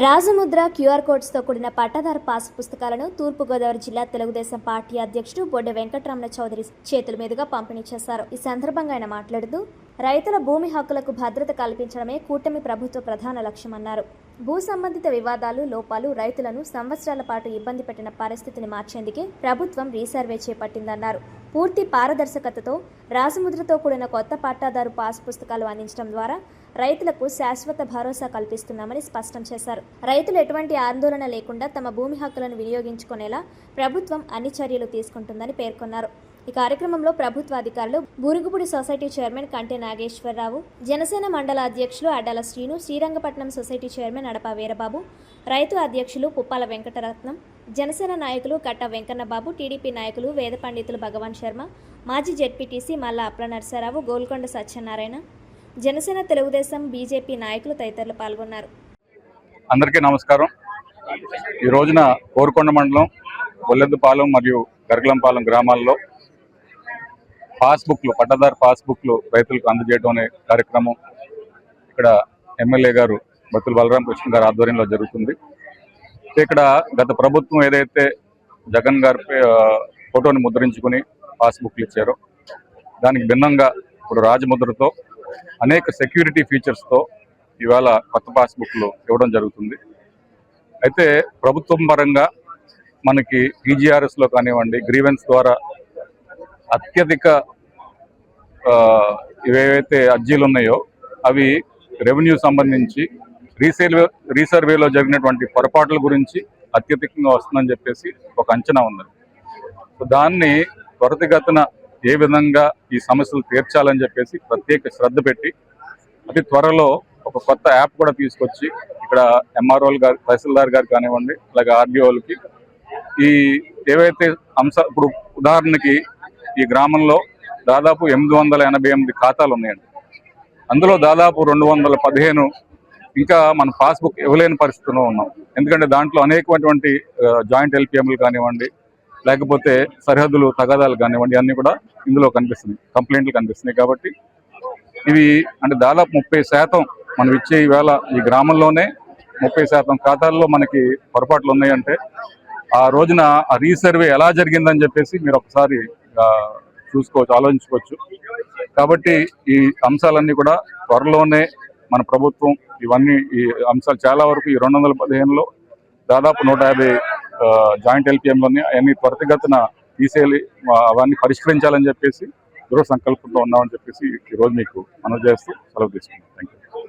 రాజముద్ర QR కోడ్స్తో కూడిన పట్టాదారు pass పుస్తకాలను తూర్పుగోదావరి జిల్లా తెలుగుదేశం పార్టీ అధ్యక్షుడు బొడ్డ వెంకటరమణ చౌదరి చేతుల మీదుగా పంపిణీ చేశారు. ఈ సందర్భంగా ఆయన మాట్లాడుతూ రైతుల భూమి హక్కులకు భద్రత కల్పించడమే కూటమి ప్రభుత్వ ప్రధాన లక్ష్యమన్నారు భూ సంబంధిత వివాదాలు లోపాలు రైతులను సంవత్సరాల పాటు ఇబ్బంది పెట్టిన పరిస్థితిని మార్చేందుకే ప్రభుత్వం రీసర్వే చేపట్టిందన్నారు. పూర్తి పారదర్శకతతో రాజముద్రతో కూడిన కొత్త పట్టాదారు పాస్ పుస్తకాలు అందించడం ద్వారా రైతులకు శాశ్వత భరోసా కల్పిస్తున్నామని స్పష్టం చేశారు. రైతులు ఎటువంటి ఆందోళన లేకుండా తమ భూమి హక్కులను వినియోగించుకునేలా ప్రభుత్వం అన్ని చర్యలు తీసుకుంటుందని పేర్కొన్నారు. ఈ కార్యక్రమంలో ప్రభుత్వ అధికారులు బూరుగుపూడి సొసైటీ చైర్మన్ కంటే నాగేశ్వరరావు జనసేన మండల అధ్యక్షులు అడ్డాల శ్రీను శ్రీరంగపట్నం సొసైటీ చైర్మన్ అడప వీరబాబు రైతు అధ్యక్షులు పుప్పాల వెంకటరత్నం జనసేన నాయకులు కట్ట వెంకన్నబాబు టీడీపీ నాయకులు వేద పండితులు భగవాన్ శర్మ మాజీ జెడ్పీటీసీ మల్లా అప్ల నరసరావు గోల్కొండ సత్యనారాయణ జనసేన తెలుగుదేశం బీజేపీ నాయకులు తదితరులు పాల్గొన్నారు. అందరికీ నమస్కారం. ఈ రోజున కోరుకొండ మండలం ఒల్లెద్దుపాలెం మరియు గరగలంపాలెం గ్రామాల్లో పాస్బుక్లు పట్టదారు పాస్బుక్లు రైతులకు అందజేయడం అనే కార్యక్రమం ఇక్కడ ఎమ్మెల్యే గారు బతుల బలరాం కృష్ణ గారి ఆధ్వర్యంలో జరుగుతుంది. ఇక్కడ గత ప్రభుత్వం ఏదైతే జగన్ గారి ఫోటోని ముద్రించుకుని పాస్బుక్లు ఇచ్చారో దానికి భిన్నంగా ఇప్పుడు రాజముద్రతో అనేక సెక్యూరిటీ ఫీచర్స్తో ఇవాళ కొత్త పాస్బుక్లు ఇవ్వడం జరుగుతుంది. అయితే ప్రభుత్వం పరంగా మనకి పీజీఆర్ఎస్లో కానివ్వండి గ్రీవెన్స్ ద్వారా అత్యధిక ఇవేవైతే అర్జీలు ఉన్నాయో అవి రెవెన్యూ సంబంధించి రీసేల్ రీసర్వేలో జరిగినటువంటి పొరపాట్ల గురించి అత్యధికంగా వస్తుందని చెప్పేసి ఒక అంచనా ఉంది సో దాన్ని త్వరితగతిన ఏ విధంగా ఈ సమస్యలు తీర్చాలని చెప్పేసి ప్రత్యేక శ్రద్ధ పెట్టి అతి త్వరలో ఒక కొత్త యాప్ కూడా తీసుకొచ్చి ఇక్కడ ఎంఆర్ఓలు గారు తహసీల్దార్ గారు కానివ్వండి అలాగే ఆర్డీఓలకి ఈ ఏవైతే అంశ ఇప్పుడు ఉదాహరణకి ఈ గ్రామంలో దాదాపు ఎనిమిది వందల ఎనభై ఎనిమిది ఖాతాలు ఉన్నాయండి. అందులో దాదాపు రెండు వందల పదిహేను ఇంకా మన పాస్బుక్ ఇవ్వలేని పరిస్థితిలో ఉన్నాం. ఎందుకంటే దాంట్లో అనేకమైనటువంటి జాయింట్ ఎల్పిఎంలు కానివ్వండి లేకపోతే సరిహద్దులు తగాదాలు కానివ్వండి అన్నీ కూడా ఇందులో కనిపిస్తున్నాయి. కంప్లైంట్లు కనిపిస్తున్నాయి కాబట్టి ఇవి అంటే దాదాపు ముప్పై శాతం మనం ఇచ్చే ఈవేళ ఈ గ్రామంలోనే ముప్పై శాతం ఖాతాల్లో మనకి పొరపాట్లు ఉన్నాయంటే ఆ రోజున ఆ రీసర్వే ఎలా జరిగిందని చెప్పేసి మీరు ఒకసారి చూసుకోవచ్చు ఆలోచించుకోవచ్చు. కాబట్టి ఈ అంశాలన్నీ కూడా త్వరలోనే మన ప్రభుత్వం ఇవన్నీ ఈ అంశాలు చాలా వరకు ఈ రెండు వందల పదిహేనులో దాదాపు నూట యాభై జాయింట్ ఎల్పిఎంలోని అవన్నీ త్వరితగతిన తీసేయాలి అవన్నీ పరిష్కరించాలని చెప్పేసి దృఢ సంకల్పంతో ఉన్నామని చెప్పేసి ఈ రోజు మీకు మనం చేస్తూ సెలవు తీసుకున్నాం థ్యాంక్ యూ